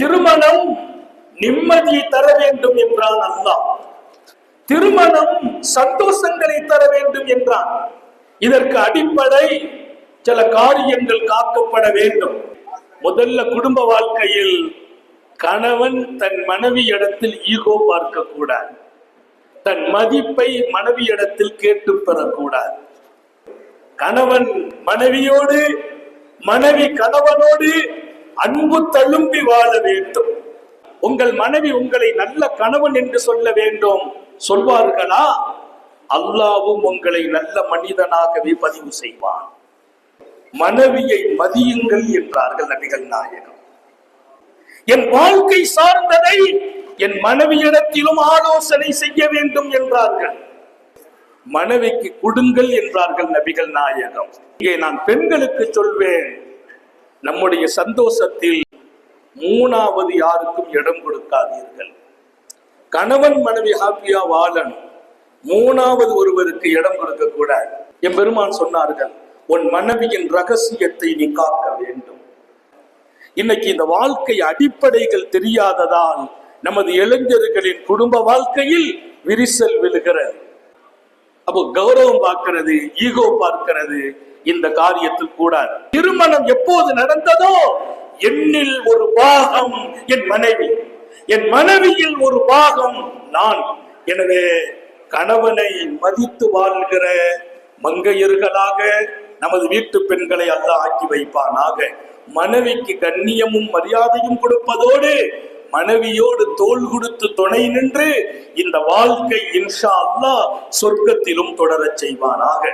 திருமணம் நிம்மதியை தர வேண்டும் என்றான் அல்லாஹ். திருமணம் சந்தோஷங்களை தர வேண்டும் என்றான். இதற்கு அடிப்படை சில காரியங்கள் காக்கப்பட வேண்டும். முதல்ல குடும்ப வாழ்க்கையில் கணவன் தன் மனைவி இடத்தில் ஈகோ பார்க்க கூடாது தன் மதிப்பை மனைவி இடத்தில் கேட்டு பெறக்கூடாது. கணவன் மனைவியோடு மனைவி கணவனோடு அன்பு தழும்பி வாழ வேண்டும். உங்கள் மனைவி உங்களை நல்ல கணவன் என்று சொல்ல வேண்டும். சொல்வார்களா? அல்லாவும் உங்களை நல்ல மனிதனாகவே பதிவு செய்வான். மனைவியை மதியுங்கள் என்றார்கள் நபிகள் நாயகம். என் வாழ்க்கை சார்ந்ததை என் மனைவியிடத்திலும் ஆலோசனை செய்ய வேண்டும் என்றார்கள். மனைவிக்கு கொடுங்கள் என்றார்கள் நபிகள் நாயகம். இங்கே நான் பெண்களுக்கு சொல்வேன். நம்முடைய சந்தோஷத்தில் மூணாவது யாருக்கும் இடம் கொடுக்காதீர்கள். கணவன் மனைவி ஹாப்பியா வாழணும். மூணாவது ஒருவருக்கு இடம் கொடுக்க கூடாது என் பெருமான் சொன்னார்கள் உன் மனைவியின் ரகசியத்தை நீ காக்க வேண்டும். இன்னைக்கு இந்த வாழ்க்கை அடிப்படைகள் தெரியாததால் நமது இளைஞர்களின் குடும்ப வாழ்க்கையில் விரிசல் விழுகிறது. அப்போ கௌரவம் பார்க்கிறது ஈகோ பார்க்கிறது இந்த காரியத்தில் கூடாது. திருமணம் எப்போது நடந்ததோ? என்னில் ஒரு பாகம் என் மனைவி. என் மனைவியில் ஒரு பாகம் நான். எனவே கணவனை மதித்து வாழ்கிற மங்கையர்களாக நமது வீட்டு பெண்களை அல்லாஹ் ஆக்கி வைப்பானாக. மனைவிக்கு கண்ணியமும் மரியாதையும் கொடுப்பதோடு மனைவியோடு தோள் கொடுத்து துணை நின்று இந்த வாழ்க்கை இன்ஷா அல்லாஹ் சொர்க்கத்திலும் தொடரச் செய்வானாக.